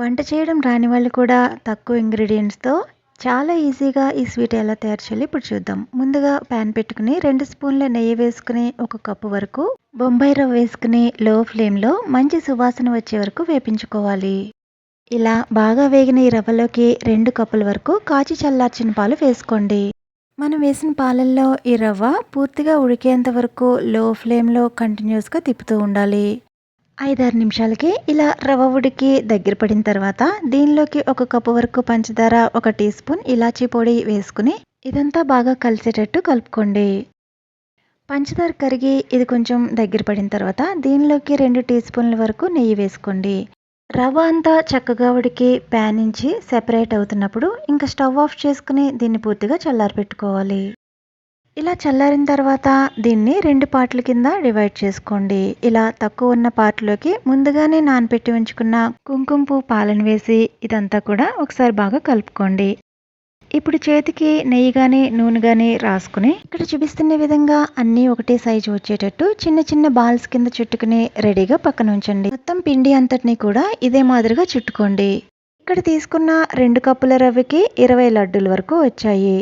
వంట చేయడం రాని వాళ్ళు కూడా తక్కువ ఇంగ్రీడియంట్స్తో చాలా ఈజీగా ఈ స్వీట్ ఎలా తయారు చేయాలి ఇప్పుడు చూద్దాం. ముందుగా ప్యాన్ పెట్టుకుని రెండు స్పూన్ల నెయ్యి వేసుకుని ఒక కప్పు వరకు బొంబాయి రవ్వ వేసుకుని లో ఫ్లేమ్లో మంచి సువాసన వచ్చే వరకు వేపించుకోవాలి. ఇలా బాగా వేగిన ఈ రవ్వలోకి రెండు కప్పుల వరకు కాచి చల్లార్చిన పాలు వేసుకోండి. మనం వేసిన పాలల్లో ఈ రవ్వ పూర్తిగా ఉడికేంత వరకు లో ఫ్లేమ్లో కంటిన్యూస్గా తిప్పుతూ ఉండాలి. ఐదారు నిమిషాలకి ఇలా రవ్వ ఉడికి దగ్గర పడిన తర్వాత దీనిలోకి ఒక కప్పు వరకు పంచదార ఒక టీ స్పూన్ ఇలాచీ పొడి వేసుకుని ఇదంతా బాగా కలిసేటట్టు కలుపుకోండి. పంచదార కరిగి ఇది కొంచెం దగ్గర పడిన తర్వాత దీనిలోకి రెండు టీ స్పూన్ల వరకు నెయ్యి వేసుకోండి. రవ్వ అంతా చక్కగా ఉడికి ప్యాన్ నుంచి సెపరేట్ అవుతున్నప్పుడు ఇంకా స్టవ్ ఆఫ్ చేసుకుని దీన్ని పూర్తిగా చల్లారి పెట్టుకోవాలి ఇలా చల్లారిన తర్వాత దీన్ని రెండు పార్ట్ల కింద డివైడ్ చేసుకోండి. ఇలా తక్కువ ఉన్న పార్ట్లోకి ముందుగానే నానపెట్టి ఉంచుకున్న కుంకుమ పువ్వు పాలను వేసి ఇదంతా కూడా ఒకసారి బాగా కలుపుకోండి. ఇప్పుడు చేతికి నెయ్యి కానీ నూనె కానీ రాసుకుని ఇక్కడ చూపిస్తున్న విధంగా అన్నీ ఒకటే సైజు వచ్చేటట్టు చిన్న చిన్న బాల్స్ కింద చుట్టుకుని రెడీగా పక్కన ఉంచండి. మొత్తం పిండి అంతటిని కూడా ఇదే మాదిరిగా చుట్టుకోండి. ఇక్కడ తీసుకున్న రెండు కప్పుల రవ్వకి ఇరవై లడ్డూల వరకు వచ్చాయి.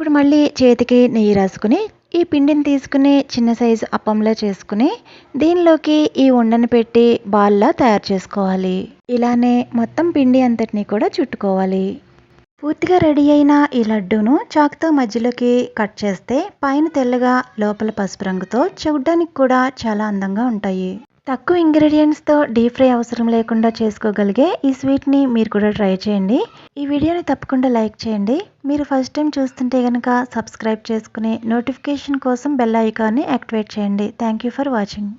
ఇప్పుడు మళ్ళీ చేతికి నెయ్యి రాసుకుని ఈ పిండిని తీసుకుని చిన్న సైజు అప్పంలో చేసుకుని దీనిలోకి ఈ ఉండని పెట్టి బాల్లా తయారు చేసుకోవాలి. ఇలానే మొత్తం పిండి అంతటిని కూడా చుట్టుకోవాలి. పూర్తిగా రెడీ అయిన ఈ లడ్డూను చాక్తో మధ్యలోకి కట్ చేస్తే పైన తెల్లగా లోపల పసుపు రంగుతో చూడ్డానికి కూడా చాలా అందంగా ఉంటాయి. తక్కువ ఇంగ్రీడియంట్స్తో డీప్ ఫ్రై అవసరం లేకుండా చేసుకోగలిగే ఈ స్వీట్ని మీరు కూడా ట్రై చేయండి. ఈ వీడియోని తప్పకుండా లైక్ చేయండి. మీరు ఫస్ట్ టైం చూస్తుంటే కనుక సబ్స్క్రైబ్ చేసుకుని నోటిఫికేషన్ కోసం బెల్ ఐకాన్ని యాక్టివేట్ చేయండి. Thank you for watching.